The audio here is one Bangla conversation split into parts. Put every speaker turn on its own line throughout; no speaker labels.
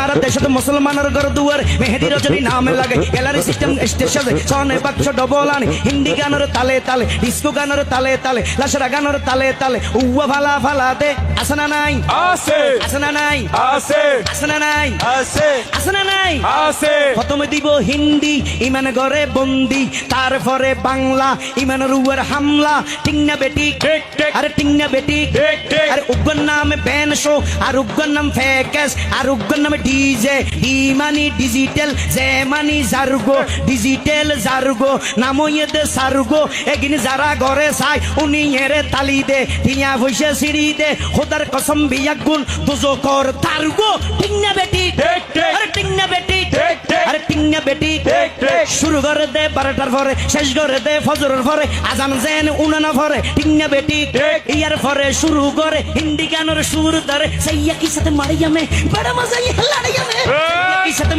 আর দেশত মুসলমানের ঘর দুয়ার মেহেদি রজনী নামে লাগে গ্যালারি সিস্টেম স্টেশনে সনে বাক্স ডবল আনি হিন্দি গানের তালে তালে ডিস্কো গানের তালে তালে গানের তালে তালে উয়া ফালা ফালা দে আসনা নাই
আছে
আসনা নাই
আছে
আসনা নাই
আছে
আসনা নাই
আছে
প্রথমে দিব হিন্দি ইমান ঘরে বন্দি তারপরে বাংলা ইমান উপর হামলা ঠিক না বেটি। আরে ঠিক না বেটি। আরে উগ্র নাম ব্যান শো আর উগ্র নাম ফেকেস আর উগ্র নাম DJ D money digital J money জারগো digital জারগো নাম ইয়েতে সারগো এগিন যারা ঘরে চাই উনি এরে তালি দে টিয়া ভইসে সিঁড়ি দে খোদার কসম বিয়া গুণ দুজো কর তারগো ঠিক না বেটি
ঠিক, ঠিক।
ঠিক না বেটি শুরু করে দে বারোটার পরে শেষ করে দে ফজরের পরে আজান জেন উনানা পরে ঠিক না বেটি। ইয়ার পরে শুরু করে হিন্দি গানের সুর ধরে সাইয়া কি সাথে মারিয়া মে বড় মজা ইয়ে লড়াইয়া মে কি সাথে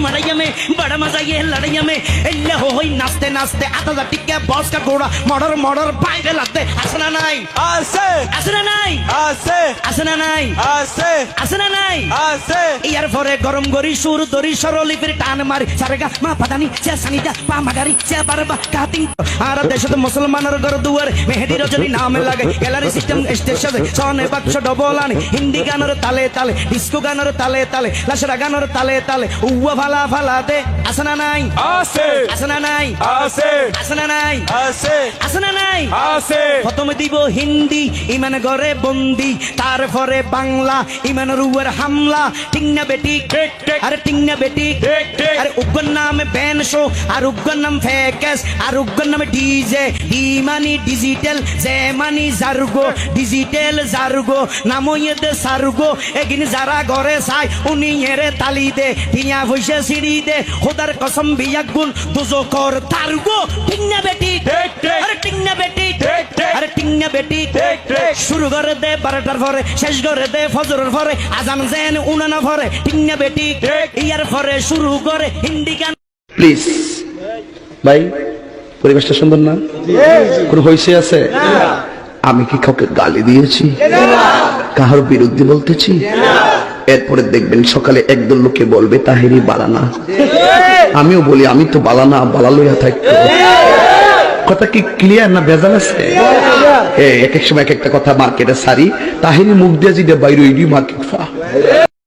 মডর বাইরে লাগতে আসনা নাই
আছে
আসনা নাই
আছে
আসনা নাই
আছে
আসনা নাই
আছে
ইয়ার পরে গরম গরি সুর দরি সরলিপির টান মারি সারেগা মা পাদানি চে সানিদা পা মাগারি চে বারবা কাতিং আর দেশত মুসলমানের ঘর দুয়ার মেহেদি রজনী নামে লাগে গ্যালারি সিস্টেম স্টেশনে সনে বাক্স ডবল আনি হিন্দি গানের তালে তালে ডিস্কো গানের তালে তালে লাসরা গানের তালে তালে উয়া ফালা ফালা দে আসনা নাই?
আছে।
আসনা নাই?
আছে।
আসনা নাই?
আছে।
আসনা নাই?
আছে।
প্রথমে দিব হিন্দি ইমান ঘরে বন্দি তারপরে বাংলা ইমানের উপর হামলা ঠিক না বেটি। আরে ঠিক। না বেটি। আরে উগ্র নাম ব্যান শো আর উগ্র নাম ফেকেস আর উগ্র নাম DJ. D money digital J money জারগো digital জারগো নাম ইয়েতে সারগো এগিনি যারা ঘরে চাই উনি এরে তালি দে টিয়া সিঁড়ি দে খোদার কসম গুণ দুজো কর তারগো ঠিক না বেটি
ঠিক, ঠিক।
আরে বেটি
ঠিক, ঠিক।
আরে বেটি
ঠিক, ঠিক।
শুরু করে দে বারোটার পরে শেষ করে দে ফজরের পরে আজান জেন উনানা পরে বেটি ইয়ার পরে শুরু করে হিন্দি গান।
প্লিজ। ভাই পরিবেশটা সুন্দর না? কোন আছে? আমি কি কাউকে গালি দিয়েছি? কাহার বিরুদ্ধে বলতেছি? এরপরে দেখবেন সকালে একদল লোকে বলবে তাহেরি বালানা। আমিও বলি, আমি তো বালানা, বালা লইয়া থাকতো কথা কি ক্লিয়ার না ভেজাল আছে? এক এক সময় এক একটা কথা মার্কেটে সারি তাহেরি মুখ দিয়ে যেটা বাইরে মার্কেট ফা